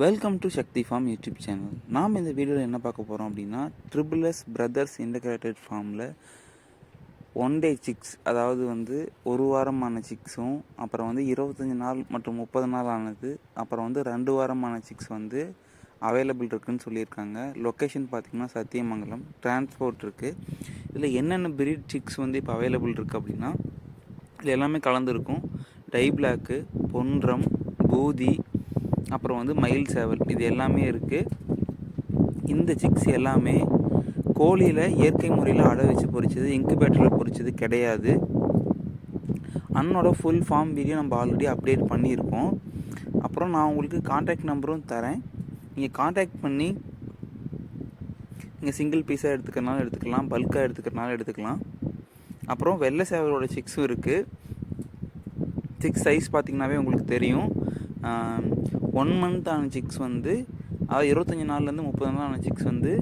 Welcome to Sakthi farm YouTube channel நாம் இந்த வீடியோவில் என்ன பார்க்க போகிறோம் அப்படின்னா ட்ரிபிள் எஸ் பிரதர்ஸ் இன்டகிரேட்டட் ஃபார்மில் ஒன் டே சிக்ஸ் அதாவது வந்து ஒரு வாரமான சிக்ஸும் அப்புறம் வந்து இருபத்தஞ்சி நாள் மற்றும் முப்பது நாள் ஆனது அப்புறம் வந்து ரெண்டு வாரமான சிக்ஸ் வந்து அவைலபிள் இருக்குன்னு சொல்லியிருக்காங்க. லொக்கேஷன் பார்த்திங்கன்னா சத்தியமங்கலம் டிரான்ஸ்போர்ட் இருக்குது இதில் என்னென்ன பிரீட் சிக்ஸ் வந்து இப்போ அவைலபிள் இருக்குது அப்படின்னா இது எல்லாமே கலந்துருக்கும். டை பிளாக்கு பொன்றம் பூதி அப்புறம் வந்து மயில் சேவல் இது எல்லாமே இருக்குது இந்த சிக்ஸ் எல்லாமே கோழியில் இயற்கை முறையில் அடை வச்சு பொரிச்சது இன்குபேட்டரில் பொரிச்சது கிடையாது. அண்ணோட ஃபுல் ஃபார்ம் வீடியோ நம்ம ஆல்ரெடி அப்டேட் பண்ணியிருக்கோம். அப்புறம் நான் உங்களுக்கு காண்டாக்ட் நம்பரும் தரேன். நீங்கள் காண்டாக்ட் பண்ணி நீங்கள் சிங்கிள் பீஸாக எடுத்துக்கிறனாலும் எடுத்துக்கலாம் பல்காக எடுத்துக்கிறனாலும் எடுத்துக்கலாம். அப்புறம் வெள்ளை சேவலோட சிக்ஸும் இருக்குது சிக்ஸ் சைஸ் பார்த்திங்கனாவே உங்களுக்கு தெரியும். ஒன் மந்த் ஆன சிக்ஸ் வந்து அதாவது இருபத்தஞ்சி நாள்லேருந்து முப்பது நாள் ஆன சிக்ஸ் வந்து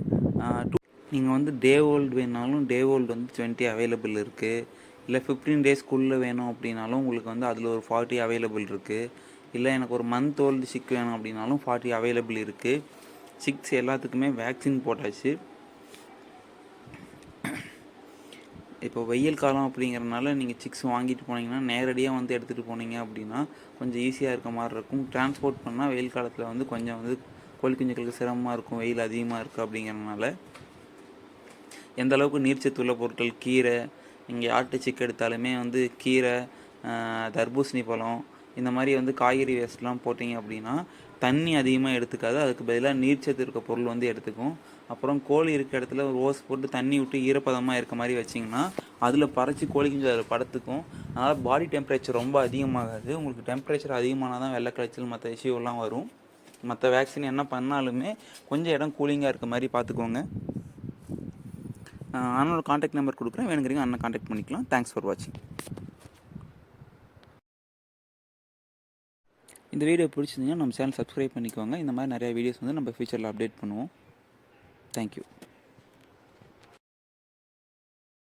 டூ நீங்கள் வந்து டே ஓல்டு வேணாலும் டே ஓல்டு வந்து டுவெண்ட்டி அவைலபிள் இருக்குது இல்லை ஃபிஃப்டீன் டேஸ்க்குள்ளே வேணும் அப்படின்னாலும் உங்களுக்கு வந்து அதில் ஒரு ஃபார்ட்டி அவைலபிள் இருக்குது இல்லை எனக்கு ஒரு மந்த் ஓல்டு சிக் வேணும் அப்படின்னாலும் ஃபார்ட்டி அவைலபிள் இருக்குது சிக்ஸ் எல்லாத்துக்குமே வேக்சின் போட்டாச்சு. இப்போ வெயில் காலம் அப்படிங்கிறனால நீங்கள் சிக்ஸ் வாங்கிட்டு போனீங்கன்னா நேரடியாக வந்து எடுத்துகிட்டு போனீங்க அப்படின்னா கொஞ்சம் ஈஸியாக இருக்க மாதிரி இருக்கும். டிரான்ஸ்போர்ட் பண்ணால் வெயில் காலத்தில் வந்து கொஞ்சம் வந்து கோழி குஞ்சுகளுக்கு சிரமமாக இருக்கும். வெயில் அதிகமாக இருக்குது அப்படிங்கிறனால. எந்த அளவுக்கு நீர்ச்சத்து உள்ள பொருட்கள்? கீரை நீங்கள் ஆட்டு சிக்கு எடுத்தாலுமே வந்து கீரை தர்பூசணி பழம் இந்த மாதிரி வந்து காய்கறி வேஸ்ட்லாம் போட்டிங்க அப்படின்னா தண்ணி அதிகமாக எடுத்துக்காது. அதுக்கு பதிலாக நீர்ச்சத்து இருக்க பொருள் வந்து எடுத்துக்கும். அப்புறம் கோழி இருக்க இடத்துல ஒரு போட்டு தண்ணி விட்டு ஈரப்பதமாக இருக்க மாதிரி வச்சிங்கன்னா அதில் பறச்சு கோழி குஞ்சு அதில் படுத்துக்கும். அதனால் பாடி டெம்பரேச்சர் ரொம்ப அதிகமாகாது. உங்களுக்கு டெம்பரேச்சர் அதிகமானால் தான் வெள்ளை கழிச்சல் மற்ற இஷ்யூலாம் வரும். மற்ற வேக்சின் என்ன பண்ணாலுமே கொஞ்சம் இடம் கூலிங்காக இருக்க மாதிரி பார்த்துக்கோங்க. அண்ணனோட காண்டாக்ட் நம்பர் கொடுக்குறேன். வேணுங்கிறீங்க அண்ணன் காண்டாக்ட் பண்ணிக்கலாம். தேங்க்ஸ் ஃபார் வாட்சிங் இந்த வீடியோ பிடிச்சிருந்தீங்கன்னா நம்ம சேனல் சப்ஸ்கிரைப் பண்ணிக்கோங்க. இந்த மாதிரி நிறைய வீடியோஸ் வந்து நம்ம ஃபியூச்சரில் அப்டேட் பண்ணுவோம். தேங்க்யூ